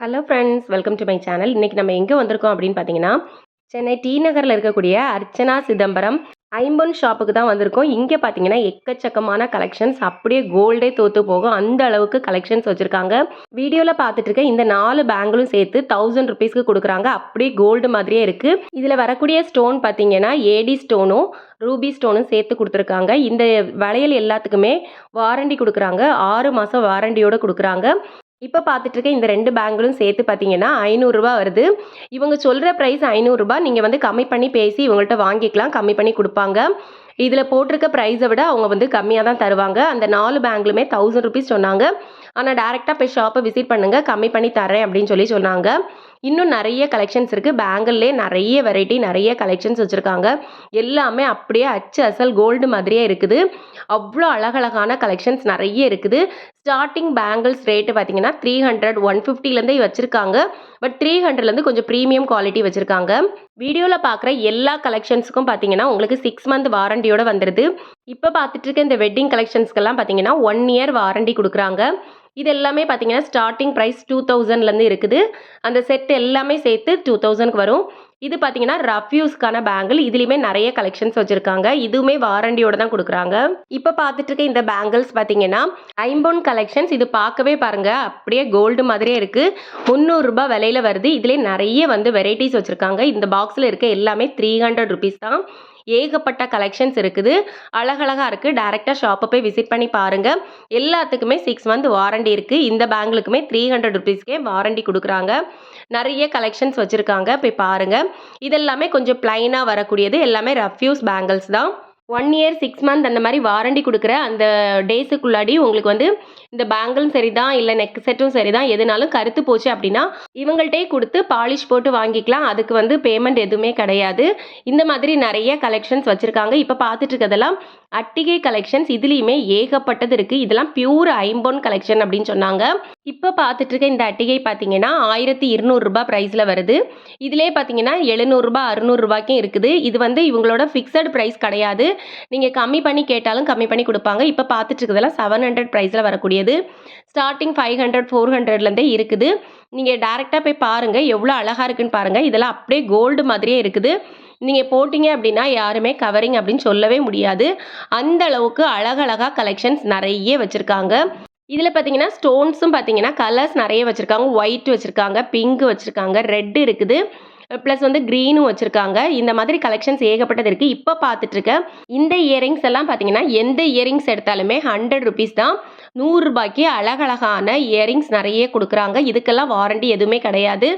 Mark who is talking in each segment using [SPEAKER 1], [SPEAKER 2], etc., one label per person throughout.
[SPEAKER 1] Hello friends welcome to my channel இன்றைக்கி நம்ம எங்கே வந்திருக்கோம் அப்படின்னு பார்த்தீங்கன்னா சென்னை டி நகரில் இருக்கக்கூடிய அர்ச்சனா சிதம்பரம் ஐம்பொன் ஷாப்புக்கு தான் வந்திருக்கோம். இங்கே பார்த்தீங்கன்னா எக்கச்சக்கமான கலெக்ஷன்ஸ் அப்படியே கோல்டே தோற்று போகும். அந்த அளவுக்கு கலெக்ஷன்ஸ் வச்சுருக்காங்க. வீடியோவில் பார்த்துட்டு இருக்க இந்த நாலு பேங்கிலும் சேர்த்து தௌசண்ட் ருபீஸ்க்கு கொடுக்குறாங்க. அப்படியே கோல்டு மாதிரியே இருக்குது இதில் வரக்கூடிய ஸ்டோன் பார்த்தீங்கன்னா ஏடி ஸ்டோனும் ரூபி ஸ்டோனும் சேர்த்து கொடுத்துருக்காங்க. இந்த வளையல் எல்லாத்துக்குமே வாரண்டி கொடுக்குறாங்க. ஆறு மாதம் வாரண்டியோடு கொடுக்குறாங்க. இப்போ பார்த்துட்டு இருக்க இந்த ரெண்டு பேங்கிளும் சேர்த்து பார்த்தீங்கன்னா ஐநூறுரூவா வருது. இவங்க சொல்கிற ப்ரைஸ் ஐநூறுரூபா நீங்கள் வந்து கம்மி பண்ணி பேசி இவங்கள்ட்ட வாங்கிக்கலாம். கம்மி பண்ணி கொடுப்பாங்க. இதில் போட்டிருக்க ப்ரைஸை விட அவங்க வந்து கம்மியாக தான் தருவாங்க. அந்த நாலு பேங்க்லுமே தௌசண்ட் ருபீஸ் சொன்னாங்க. ஆனால் டேரெக்டாக போய் ஷாப்பை விசிட் பண்ணுங்கள் கம்மி பண்ணி தரேன் அப்படின்னு சொல்லி சொன்னாங்க. இன்னும் நிறைய கலெக்ஷன்ஸ் இருக்குது பேங்கிள்லே நிறைய வெரைட்டி நிறைய கலெக்ஷன்ஸ் வச்சுருக்காங்க. எல்லாமே அப்படியே அச்சு அசல் கோல்டு மாதிரியே இருக்குது. அவ்வளோ அழகழகான கலெக்ஷன்ஸ் நிறைய இருக்குது. ஸ்டார்டிங் பேங்கிள்ஸ் ரேட்டு பார்த்தீங்கன்னா த்ரீ ஹண்ட்ரட் ஒன் ஃபிஃப்டிலேருந்தே வச்சுருக்காங்க. பட் த்ரீ ஹண்ட்ரட்லேருந்து கொஞ்சம் ப்ரீமியம் குவாலிட்டி வச்சுருக்காங்க. வீடியோவில் பார்க்குற எல்லா கலெக்ஷன்ஸுக்கும் பார்த்தீங்கன்னா உங்களுக்கு சிக்ஸ் மந்த் வாரண்டியோட வந்துடுது இப்போ பார்த்துட்டு இருக்க இந்த வெட்டிங் கலெக்ஷன்ஸ்க்கெல்லாம் பார்த்தீங்கன்னா ஒன் இயர் வாரண்டி கொடுக்குறாங்க. இது எல்லாமே பார்த்தீங்கன்னா ஸ்டார்டிங் ப்ரைஸ் டூ தௌசண்ட்லேருந்து இருக்குது. அந்த செட் எல்லாமே சேர்த்து டூ தௌசண்ட்க்கு வரும். இது பார்த்தீங்கன்னா ரஃப்யூஸ்க்கான பேங்கிள். இதுலேயுமே நிறைய கலெக்ஷன்ஸ் வச்சுருக்காங்க. இதுவுமே வாரண்டியோட தான் கொடுக்குறாங்க. இப்போ பார்த்துட்டு இருக்க இந்த பேங்கிள்ஸ் பார்த்தீங்கன்னா ஐம்பொன் கலெக்ஷன்ஸ் இது பார்க்கவே பாருங்க. அப்படியே கோல்டு மாதிரியே இருக்குது முந்நூறுரூபா விலையில வருது. இதுலேயே நிறைய வந்து வெரைட்டிஸ் வச்சுருக்காங்க. இந்த பாக்ஸில் இருக்க எல்லாமே த்ரீ ஹண்ட்ரட் ருபீஸ் தான். ஏகப்பட்ட கலெக்ஷன்ஸ் இருக்குது. அழகழகாக இருக்குது டேரெக்டாக ஷாப்பை போய் விசிட் பண்ணி பாருங்கள் எல்லாத்துக்குமே சிக்ஸ் மந்த் வாரண்டி இருக்குது இந்த பேங்கிளுக்குமே த்ரீ ஹண்ட்ரட் ருபீஸ்க்கே வாரண்டி கொடுக்குறாங்க. நிறைய கலெக்ஷன்ஸ் வச்சுருக்காங்க. போய் பாருங்கள் இதெல்லாமே கொஞ்சம் ப்ளைனாக வரக்கூடியது. எல்லாமே ரஃப்யூஸ் பேங்கிள்ஸ் தான். ஒன் இயர் சிக்ஸ் மந்த் அந்த மாதிரி வாரண்டி கொடுக்குற அந்த டேஸுக்குள்ளாடி உங்களுக்கு வந்து இந்த பேங்கிளும் சரி தான் இல்லை நெக் செட்டும் சரி தான் எதுனாலும் கருத்து போச்சு அப்படின்னா இவங்கள்ட்டே கொடுத்து பாலிஷ் போட்டு வாங்கிக்கலாம். அதுக்கு வந்து பேமெண்ட் எதுவுமே கிடையாது. இந்த மாதிரி நிறைய கலெக்ஷன்ஸ் வச்சுருக்காங்க. இப்போ பார்த்துட்டு இருக்கிறதெல்லாம் அட்டிகை கலெக்ஷன்ஸ் இதுலேயுமே ஏகப்பட்டது இருக்குது இதெல்லாம் பியூர் ஐம்பொன் கலெக்ஷன் அப்படின்னு சொன்னாங்க. இப்போ பார்த்துட்டு இருக்க இந்த அட்டிகை பார்த்தீங்கன்னா ஆயிரத்தி இருநூறுபா ப்ரைஸில் வருது. இதிலே பார்த்தீங்கன்னா எழுநூறுபா அறுநூறுபாய்க்கும் இருக்குது. இது வந்து இவங்களோட ஃபிக்ஸட் ப்ரைஸ் கிடையாது. நீங்கள் கம்மி பண்ணி கேட்டாலும் கம்மி பண்ணி கொடுப்பாங்க. இப்போ பார்த்துட்ருக்கதெல்லாம் செவன் ஹண்ட்ரட் ப்ரைஸில் வரக்கூடியது. ஸ்டார்டிங் ஃபைவ் ஹண்ட்ரட் ஃபோர் ஹண்ட்ரட்லேருந்தே இருக்குது. நீங்கள் டேரெக்டாக போய் பாருங்கள் எவ்வளோ அழகாக இருக்குன்னு பாருங்கள் இதெல்லாம் அப்படியே கோல்டு மாதிரியே இருக்குது. நீங்கள் போட்டிங்க அப்படின்னா யாருமே கவரிங் அப்படின்னு சொல்லவே முடியாது. அந்த அளவுக்கு அழகழகாக கலெக்ஷன்ஸ் நிறைய வச்சுருக்காங்க. இதில் பார்த்தீங்கன்னா ஸ்டோன்ஸும் பார்த்தீங்கன்னா கலர்ஸ் நிறைய வச்சுருக்காங்க. ஒயிட் வச்சுருக்காங்க பிங்க் வச்சுருக்காங்க ரெட் இருக்குது. ப்ளஸ் வந்து க்ரீனும் வச்சுருக்காங்க. இந்த மாதிரி கலெக்ஷன்ஸ் ஏகப்பட்டது இருக்குது இப்போ பார்த்துட்ருக்க இந்த இயரிங்ஸ் எல்லாம் பார்த்தீங்கன்னா எந்த இயரிங்ஸ் எடுத்தாலுமே ஹண்ட்ரட் ருபீஸ் தான். நூறுரூபாய்க்கு அழகழகான இயரிங்ஸ் நிறைய கொடுக்குறாங்க. இதுக்கெல்லாம் வாரண்டி எதுவுமே கிடையாது.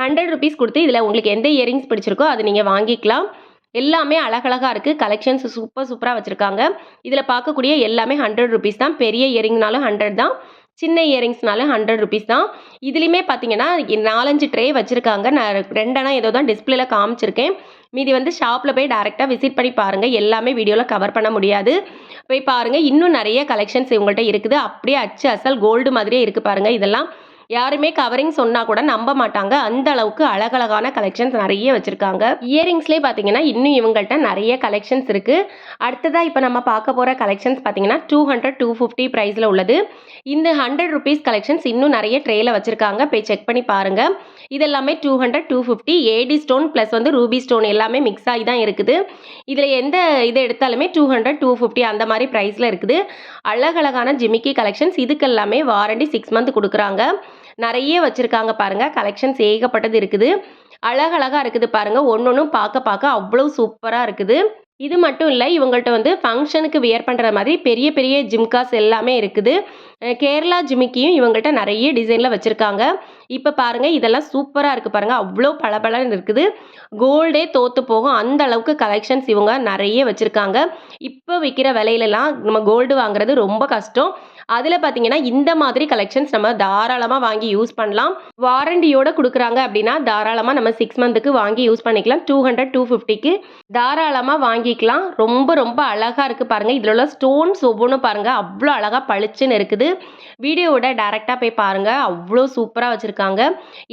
[SPEAKER 1] ஹண்ட்ரட் ருபீஸ் கொடுத்து இதில் உங்களுக்கு எந்த இயரிங்ஸ் பிடிச்சிருக்கோ அதை நீங்கள் வாங்கிக்கலாம். எல்லாமே அழகழகாக இருக்குது கலெக்ஷன்ஸ் சூப்பர் சூப்பராக வச்சுருக்காங்க. இதில் பார்க்கக்கூடிய எல்லாமே ஹண்ட்ரட் ருபீஸ் தான். பெரிய இயரிங்னாலும் ஹண்ட்ரட் தான். சின்ன இயரிங்ஸ்னாலும் ஹண்ட்ரட் ருபீஸ் தான். இதுலேயுமே பார்த்தீங்கன்னா நாலஞ்சு ட்ரே வச்சுருக்காங்க. நான் ரெண்டனா ஏதோ தான் டிஸ்பிளேல காமிச்சிருக்கேன். மீதி வந்து ஷாப்பில் போய் டேரெக்டாக விசிட் பண்ணி பாருங்கள் எல்லாமே வீடியோவில் கவர் பண்ண முடியாது. போய் பாருங்கள் இன்னும் நிறைய கலெக்ஷன்ஸ் இவங்கள்ட்ட இருக்குது. அப்படியே அச்சு அசல் கோல்டு மாதிரியே இருக்குது பாருங்கள் இதெல்லாம் யாருமே கவரிங் சொன்னால் கூட நம்ப மாட்டாங்க. அந்த அளவுக்கு அழகழகான கலெக்ஷன்ஸ் நிறைய வச்சுருக்காங்க. இயரிங்ஸ்லேயே பார்த்தீங்கன்னா இன்னும் இவங்கள்ட்ட நிறைய கலெக்ஷன்ஸ் இருக்குது அடுத்ததாக இப்போ நம்ம பார்க்க போகிற கலெக்ஷன்ஸ் பார்த்தீங்கன்னா டூ ஹண்ட்ரட் டூ ஃபிஃப்டி ப்ரைஸில் உள்ளது. இந்த ஹண்ட்ரட் ருபீஸ் கலெக்ஷன்ஸ் இன்னும் நிறைய ட்ரேயில் வச்சுருக்காங்க. போய் செக் பண்ணி பாருங்கள் இதெல்லாமே two hundred two fifty AD stone plus வந்து ரூபி ஸ்டோன் எல்லாமே மிக்ஸ் ஆகி தான் இருக்குது. இதில் எந்த இதை எடுத்தாலுமே டூ ஹண்ட்ரட் டூ ஃபிஃப்டி அந்த மாதிரி ப்ரைஸில் இருக்குது. அழகழகான ஜிமிக்கி கலெக்ஷன்ஸ் இதுக்கெல்லாமே வாரண்டி சிக்ஸ் மந்த் கொடுக்குறாங்க. நிறைய வச்சுருக்காங்க பாருங்கள் கலெக்ஷன்ஸ் ஏகப்பட்டது இருக்குது. அழகழகாக இருக்குது பாருங்கள் ஒன்று ஒன்றும் பார்க்க பார்க்க அவ்வளோ சூப்பராக இருக்குது. இது மட்டும் இல்லை இவங்கள்ட்ட வந்து ஃபங்க்ஷனுக்கு வியர் பண்ணுற மாதிரி பெரிய பெரிய ஜிம்காஸ் எல்லாமே இருக்குது. கேரளா ஜிமிக்கியும் இவங்கள்ட்ட நிறைய டிசைனில் வச்சுருக்காங்க. இப்போ பாருங்கள் இதெல்லாம் சூப்பராக இருக்குது பாருங்கள் அவ்வளோ பளபளன்னு இருக்குது. கோல்டே தோற்று போகும். அந்த அளவுக்கு கலெக்ஷன்ஸ் இவங்க நிறைய வச்சுருக்காங்க. இப்போ விற்கிற விலையிலலாம் நம்ம கோல்டு வாங்குறது ரொம்ப கஷ்டம். அதில் பார்த்தீங்கன்னா இந்த மாதிரி கலெக்ஷன்ஸ் நம்ம தாராளமாக வாங்கி யூஸ் பண்ணலாம். வாரண்டியோட கொடுக்குறாங்க அப்படின்னா தாராளமாக நம்ம சிக்ஸ் மந்த்துக்கு வாங்கி யூஸ் பண்ணிக்கலாம். டூ ஹண்ட்ரட் டூ ஃபிஃப்டிக்கு தாராளமாக வாங்கிக்கலாம். ரொம்ப ரொம்ப அழகாக இருக்குது பாருங்கள் இதில் உள்ள ஸ்டோன்ஸ் ஒவ்வொன்றும் பாருங்கள் அவ்வளோ அழகாக பளிச்சுன்னு இருக்குது. வீடியோவோட டேரெக்டாக போய் பாருங்கள் அவ்வளோ சூப்பராக வச்சுருக்காங்க.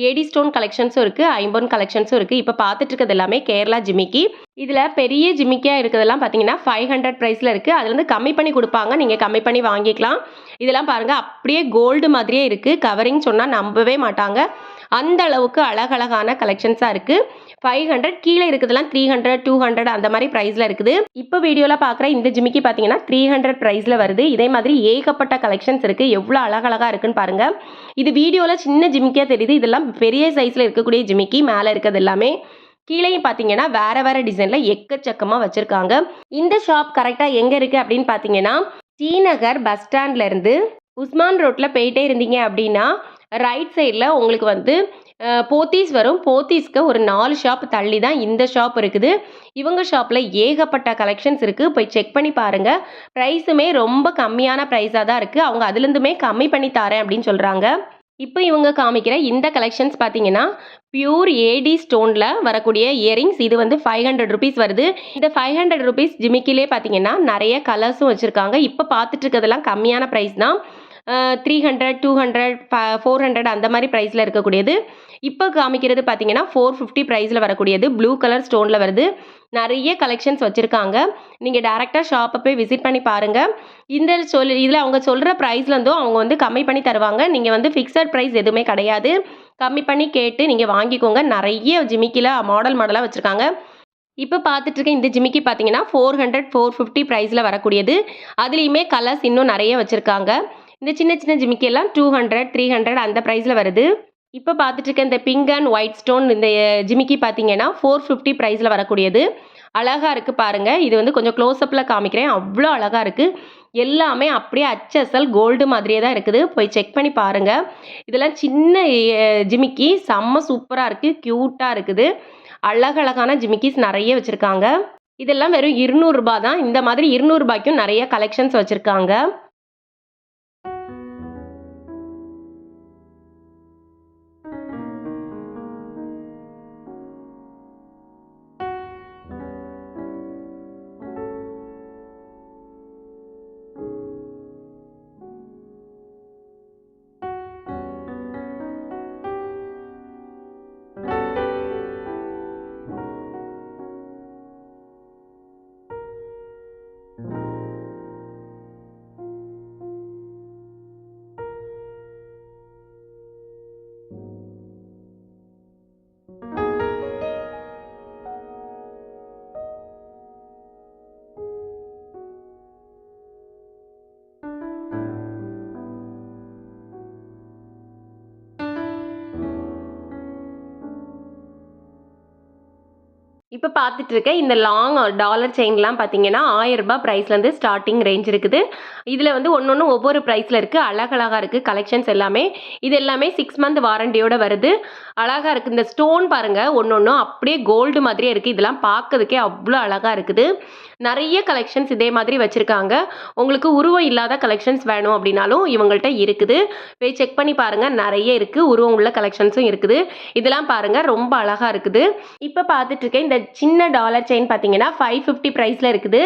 [SPEAKER 1] ஏடி ஸ்டோன் கலெக்ஷன்ஸும் இருக்குது ஐம்பொன் கலெக்ஷன்ஸும் இருக்குது இப்போ பார்த்துட்டு இருக்கிறது எல்லாமே கேரளா ஜிமிக்கி. இதில் பெரிய ஜிமிக்கியாக இருக்கிறதெல்லாம் பார்த்தீங்கன்னா ஃபைவ் ஹண்ட்ரட் ப்ரைஸில் இருக்குது அதுலேருந்து கம்மி பண்ணி கொடுப்பாங்க. நீங்கள் கம்மி பண்ணி வாங்கிக்கலாம். இதெல்லாம் பாருங்கள் அப்படியே கோல்டு மாதிரியே இருக்குது கவரிங் சொன்னால் நம்பவே மாட்டாங்க. அந்த அளவுக்கு அழகழகான கலெக்ஷன்ஸாக இருக்குது ஃபைவ் ஹண்ட்ரட் கீழே இருக்கிறதுலாம் த்ரீ ஹண்ட்ரட் டூ ஹண்ட்ரட் அந்த மாதிரி ப்ரைஸில் இருக்குது. இப்போ வீடியோவில் பார்க்குற இந்த ஜிமிக்கி பார்த்தீங்கன்னா த்ரீ ஹண்ட்ரட் ப்ரைஸில் வருது. இதே மாதிரி ஏகப்பட்ட கலெக்ஷன்ஸ் இருக்குது எவ்வளோ அழகழகாக இருக்குன்னு பாருங்கள் இது வீடியோவில் சின்ன ஜிமிக்கியாக தெரியுது. இதெல்லாம் பெரிய சைஸில் இருக்கக்கூடிய ஜிமிக்கி. மேலே இருக்கிறது எல்லாமே. கீழேயும் பார்த்தீங்கன்னா வேற வேற டிசைனில் எக்கச்சக்கமாக வச்சுருக்காங்க. இந்த ஷாப் கரெக்டாக எங்கே இருக்குது அப்படின்னு பார்த்தீங்கன்னா ஸ்ரீநகர் பஸ் ஸ்டாண்ட்லேருந்து உஸ்மான் ரோட்டில் போயிட்டே இருந்தீங்க அப்படின்னா ரைட் சைடில் உங்களுக்கு வந்து போத்தீஸ் வரும். போத்தீஸ்க்கு ஒரு நாலு ஷாப் தள்ளி தான் இந்த ஷாப் இருக்குது. இவங்க ஷாப்பில் ஏகப்பட்ட கலெக்ஷன்ஸ் இருக்குது போய் செக் பண்ணி பாருங்கள் ப்ரைஸுமே ரொம்ப கம்மியான ப்ரைஸாக தான் இருக்குது அவங்க அதுலேருந்துமே கம்மி பண்ணி தரேன் அப்படின்னு சொல்கிறாங்க இப்போ இவங்க காமிக்கிற இந்த கலெக்ஷன்ஸ் பார்த்தீங்கன்னா பியூர் ஏடி ஸ்டோனில் வரக்கூடிய இயரிங்ஸ் இது வந்து ஃபைவ் ஹண்ட்ரட் ருபீஸ் வருது. இந்த ஃபைவ் ஹண்ட்ரட் ருபீஸ் ஜிமிக்கிலே பார்த்தீங்கன்னா நிறைய கலர்ஸும் வச்சுருக்காங்க. இப்போ பார்த்துட்டு இருக்கிறதெல்லாம் கம்மியான ப்ரைஸ் தான். Three hundred two hundred four hundred அந்த மாதிரி ப்ரைஸில் இருக்கக்கூடியது. இப்போ காமிக்கிறது பார்த்தீங்கன்னா ஃபோர் ஃபிஃப்டி ப்ரைஸில் வரக்கூடியது. ப்ளூ கலர் ஸ்டோனில் வருது. நிறைய கலெக்ஷன்ஸ் வச்சுருக்காங்க. நீங்கள் டேரெக்டாக ஷாப்பை போய் விசிட் பண்ணி பாருங்கள் இந்த சொல் இதில் அவங்க சொல்கிற ப்ரைஸ்லேருந்தும் அவங்க வந்து கம்மி பண்ணி தருவாங்க. நீங்கள் வந்து ஃபிக்ஸட் ப்ரைஸ் எதுவுமே கிடையாது. கம்மி பண்ணி கேட்டு நீங்கள் வாங்கிக்கோங்க. நிறைய ஜிமிக்கில் மாடல் மாடலாக வச்சுருக்காங்க. இப்போ பார்த்துட்டு இருக்க இந்த ஜிமிக்கி பார்த்தீங்கன்னா ஃபோர் ஹண்ட்ரட் ஃபோர் ஃபிஃப்டி ப்ரைஸில் வரக்கூடியது. அதுலேயுமே கலர்ஸ் இன்னும் நிறைய வச்சுருக்காங்க. இந்த சின்ன சின்ன ஜிமிக்கெல்லாம் டூ ஹண்ட்ரட் த்ரீ ஹண்ட்ரட் அந்த ப்ரைஸில் வருது. இப்போ பார்த்துட்டு இருக்க இந்த பிங்க் அண்ட் ஒயிட் ஸ்டோன் இந்த ஜிமிக்கி பார்த்தீங்கன்னா ஃபோர் ஃபிஃப்டி ப்ரைஸில் வரக்கூடியது. அழகாக இருக்குது பாருங்கள் இது வந்து கொஞ்சம் க்ளோஸ்அப்பில் காமிக்கிறேன். அவ்வளோ அழகாக இருக்குது எல்லாமே அப்படியே அச்சசல் கோல்டு மாதிரியே தான் இருக்குது. போய் செக் பண்ணி பாருங்கள் இதெல்லாம் சின்ன ஜிமிக்கி. செம்ம சூப்பராக இருக்குது க்யூட்டாக இருக்குது. அழகழகான ஜிமிக்கிஸ் நிறைய வச்சுருக்காங்க. இதெல்லாம் வெறும் இருநூறுபா தான். இந்த மாதிரி இருநூறுபாய்க்கும் நிறைய கலெக்ஷன்ஸ் வச்சுருக்காங்க. இப்போ பார்த்துட்டு இருக்க இந்த லாங் டாலர் செயின்லாம் பார்த்தீங்கன்னா ஆயிரம் ரூபாய் ப்ரைஸ்லேருந்து ஸ்டார்டிங் ரேஞ்ச் இருக்குது. இதில் வந்து ஒன்று ஒன்று ஒவ்வொரு ப்ரைஸில் இருக்குது அழகழகாக இருக்குது கலெக்ஷன்ஸ் எல்லாமே. இது எல்லாமே சிக்ஸ் மந்த் வாரண்டியோட வருது. அழகாக இருக்குது இந்த ஸ்டோன் பாருங்கள் ஒன்று ஒன்றும் அப்படியே கோல்டு மாதிரியே இருக்குது இதெல்லாம் பார்க்கறதுக்கே அவ்வளோ அழகாக இருக்குது. நிறைய கலெக்ஷன்ஸ் இதே மாதிரி வச்சுருக்காங்க. உங்களுக்கு உருவம் இல்லாத கலெக்ஷன்ஸ் வேணும் அப்படின்னாலும் இவங்கள்ட்ட இருக்குது. போய் செக் பண்ணி பாருங்கள் நிறைய இருக்குது உருவம் உள்ள கலெக்ஷன்ஸும் இருக்குது. இதெல்லாம் பாருங்கள் ரொம்ப அழகாக இருக்குது. இப்போ பார்த்துட்டு இந்த சின்ன டாலர் செயின் பார்த்தீங்கன்னா ஃபைவ் ஃபிஃப்டி ப்ரைஸில் இருக்குது.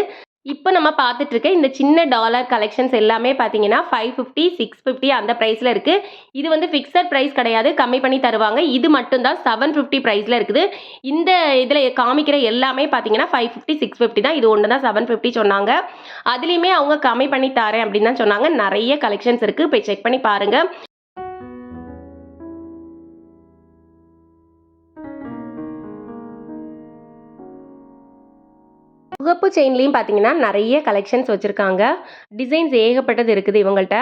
[SPEAKER 1] இப்போ நம்ம பார்த்துட்டு இருக்க இந்த சின்ன டாலர் கலெக்ஷன்ஸ் எல்லாமே பார்த்தீங்கன்னா ஃபைவ் ஃபிஃப்டி சிக்ஸ் ஃபிஃப்டி அந்த ப்ரைஸில் இருக்குது இது வந்து ஃபிக்ஸட் ப்ரைஸ் கிடையாது கம்மி பண்ணி தருவாங்க. இது மட்டும்தான் செவன் ஃபிஃப்டி ப்ரைஸில் இருக்குது. இந்த இதில் காமிக்கிற எல்லாமே பார்த்தீங்கன்னா ஃபைவ் ஃபிஃப்டி சிக்ஸ் ஃபிஃப்டி தான். இது ஒன்று தான் செவன் ஃபிஃப்டி சொன்னாங்க. அதுலேயுமே அவங்க கம்மி பண்ணி தரேன் அப்படின்னு தான் சொன்னாங்க. நிறைய கலெக்ஷன்ஸ் இருக்குது போய் செக் பண்ணி பாருங்கள் முகப்பு செயின்லேயும் பார்த்தீங்கன்னா நிறைய கலெக்ஷன்ஸ் வச்சுருக்காங்க. டிசைன்ஸ் ஏகப்பட்டது இருக்குது இவங்கள்ட்ட.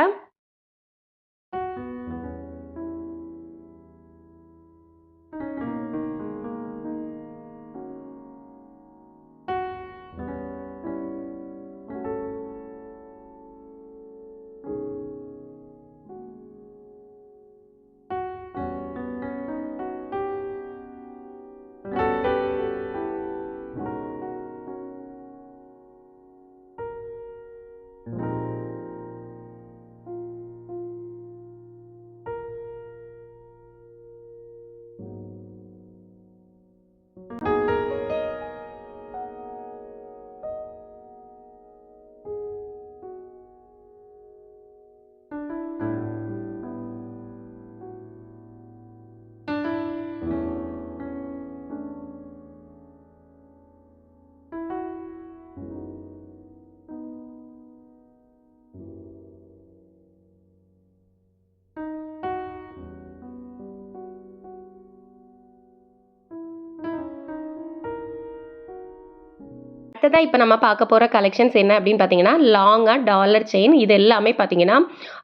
[SPEAKER 1] அடுத்ததாக இப்போ நம்ம பார்க்க போகிற கலெக்ஷன்ஸ் என்ன அப்படின்னு பார்த்தீங்கன்னா லாங்காக டாலர் செயின் இது எல்லாமே பார்த்தீங்கன்னா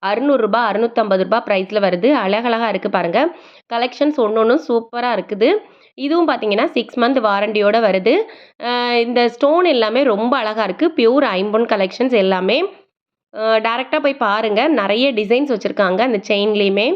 [SPEAKER 1] அறுநூறுபா அறுநூற்றம்பது ரூபா ப்ரைஸில் வருது. அழகழகாக இருக்குது பாருங்கள் கலெக்ஷன்ஸ் ஒன்று ஒன்றும் சூப்பராக இருக்குது. இதுவும் பார்த்தீங்கன்னா சிக்ஸ் மந்த் வாரண்டியோட வருது. இந்த ஸ்டோன் எல்லாமே ரொம்ப அழகாக இருக்குது பியூர் ஐம்பொன் கலெக்ஷன்ஸ் எல்லாமே. டேரெக்டாக போய் பாருங்கள் நிறைய டிசைன்ஸ் வச்சுருக்காங்க அந்த செயின்லேயுமே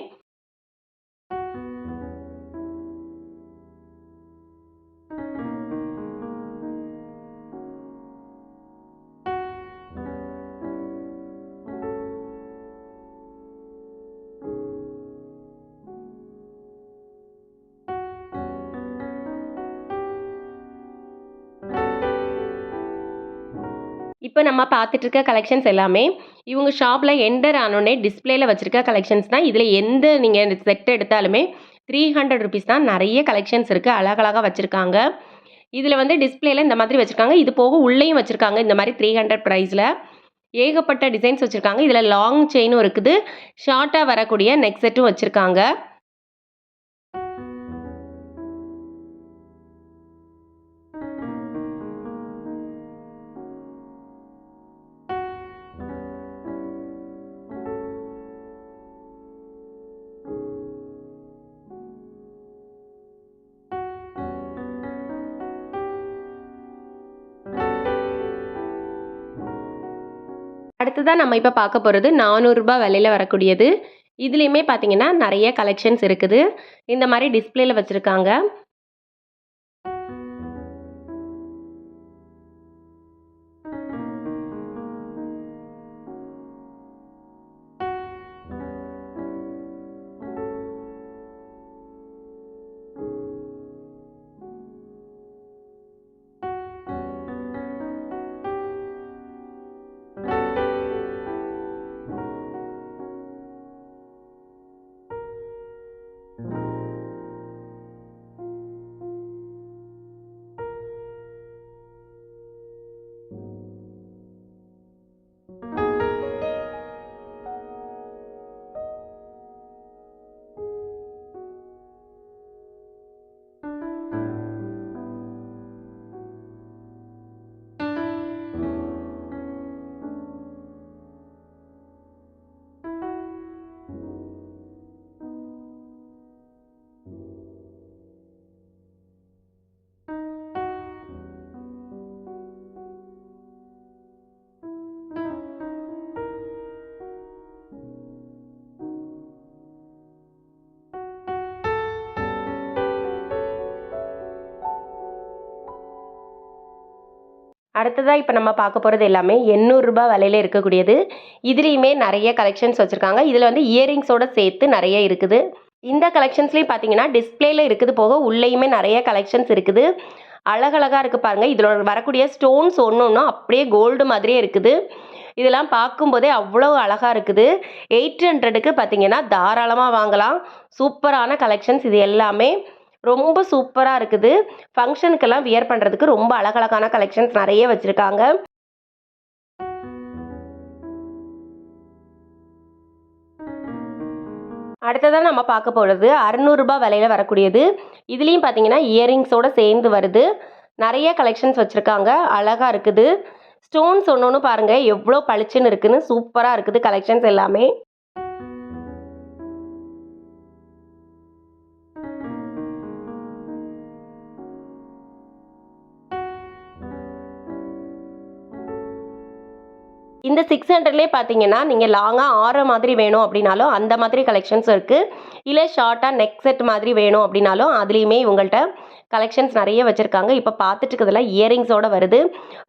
[SPEAKER 1] இப்போ நம்ம பார்த்துட்டு இருக்க கலெக்ஷன்ஸ் எல்லாமே இவங்க ஷாப்பில் என்டர் ஆனோடனே டிஸ்பிளேல வச்சுருக்க கலெக்ஷன்ஸ் தான். இதில் எந்த நீங்கள் செட் எடுத்தாலுமே த்ரீ ஹண்ட்ரட் ருபீஸ் தான் நிறைய கலெக்ஷன்ஸ் இருக்குது அழகழகாக வச்சுருக்காங்க. இதில் வந்து டிஸ்பிளேல இந்த மாதிரி வச்சுருக்காங்க. இது போக உள்ளேயும் வச்சுருக்காங்க. இந்த மாதிரி த்ரீ ஹண்ட்ரட் ப்ரைஸில் ஏகப்பட்ட டிசைன்ஸ் வச்சுருக்காங்க. இதில் லாங் செயினும் இருக்குது. ஷார்ட்டாக வரக்கூடிய நெக் செட்டும் வச்சுருக்காங்க. அடுத்ததான் நம்ம இப்போ பார்க்க போகிறது நானூறுரூபா விலையில் வரக்கூடியது. இதுலேயுமே பார்த்தீங்கன்னா நிறைய கலெக்ஷன்ஸ் இருக்குது. இந்த மாதிரி டிஸ்பிளேயில் வச்சுருக்காங்க. அடுத்ததாக இப்போ நம்ம பார்க்க போகிறது எல்லாமே எண்ணூறுரூபா விலையில் இருக்கக்கூடியது. இதுலேயுமே நிறைய கலெக்ஷன்ஸ் வச்சுருக்காங்க. இதில் வந்து இயரிங்ஸோட சேர்த்து நிறைய இருக்குது. இந்த கலெக்ஷன்ஸ்லேயும் பார்த்தீங்கன்னா டிஸ்பிளேல இருக்குது போக உள்ளேயுமே நிறைய கலெக்ஷன்ஸ் இருக்குது. அழகழகாக இருக்குது பாருங்கள் இதில் வரக்கூடிய ஸ்டோன்ஸ் ஒன்று ஒன்றும் அப்படியே கோல்டு மாதிரியே இருக்குது. இதெல்லாம் பார்க்கும்போதே அவ்வளோ அழகாக இருக்குது. எயிட் ஹண்ட்ரடுக்கு பார்த்தீங்கன்னா தாராளமாக வாங்கலாம். சூப்பரான கலெக்ஷன்ஸ் இது எல்லாமே. ரொம்ப சூப்பராக இருக்குது. ஃபங்க்ஷனுக்கெல்லாம் வியர் பண்ணுறதுக்கு ரொம்ப அழகழகான கலெக்ஷன்ஸ் நிறைய வச்சுருக்காங்க. அடுத்ததாக நம்ம பார்க்க போகிறது அறநூறுபா விலையில் வரக்கூடியது. இதுலேயும் பார்த்தீங்கன்னா இயரிங்ஸோடு சேர்ந்து வருது. நிறைய கலெக்ஷன்ஸ் வச்சுருக்காங்க. அழகாக இருக்குது. ஸ்டோன்ஸ் ஒன்று ஒன்று பாருங்கள் எவ்வளோ பளிச்சுன்னு இருக்குதுன்னு சூப்பராக இருக்குது கலெக்ஷன்ஸ் எல்லாமே. இந்த சிக்ஸ் ஹண்ட்ரட்லேயே பார்த்தீங்கன்னா நீங்கள் லாங்காக ஆற மாதிரி வேணும் அப்படின்னாலும் அந்த மாதிரி கலெக்ஷன்ஸ் இருக்குது இல்லை ஷார்ட்டாக நெக் செட் மாதிரி வேணும் அப்படின்னாலும் அதுலேயுமே இவங்கள்ட்ட கலெக்ஷன்ஸ் நிறைய வச்சுருக்காங்க. இப்போ பார்த்துட்டு இயரிங்ஸோடு வருது.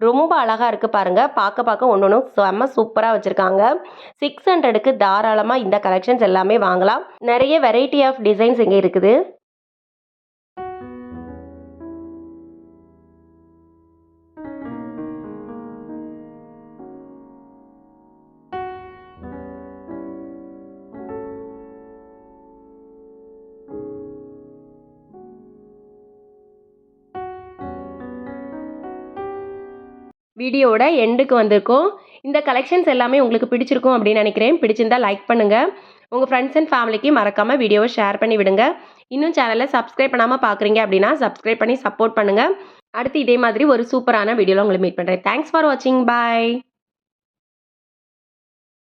[SPEAKER 1] ரொம்ப அழகாக இருக்குது பாருங்கள் பார்க்க பார்க்க ஒன்று ஒன்றும் செம்ம சூப்பராக வச்சுருக்காங்க. சிக்ஸ் ஹண்ட்ரடுக்கு தாராளமாக இந்த கலெக்ஷன்ஸ் எல்லாமே வாங்கலாம். நிறைய வெரைட்டி ஆஃப் டிசைன்ஸ் இங்கே இருக்குது. வீடியோவோட எண்டுக்கு வந்திருக்கோம். இந்த கலெக்ஷன்ஸ் எல்லாமே உங்களுக்கு பிடிச்சிருக்கும் அப்படின்னு நினைக்கிறேன். பிடிச்சிருந்தா லைக் பண்ணுங்கள் உங்கள் ஃப்ரெண்ட்ஸ் அண்ட் ஃபேமிலிக்கு மறக்காமல் வீடியோவை ஷேர் பண்ணி விடுங்க. இன்னும் சேனலை சப்ஸ்கிரைப் பண்ணாமல் பார்க்குறீங்க அப்படின்னா சப்ஸ்கிரைப் பண்ணி சப்போர்ட் பண்ணுங்கள் அடுத்து இதே மாதிரி ஒரு சூப்பரான வீடியோவில் உங்களை மீட் பண்ணுறேன் தேங்க்ஸ் ஃபார் வாட்சிங் பாய்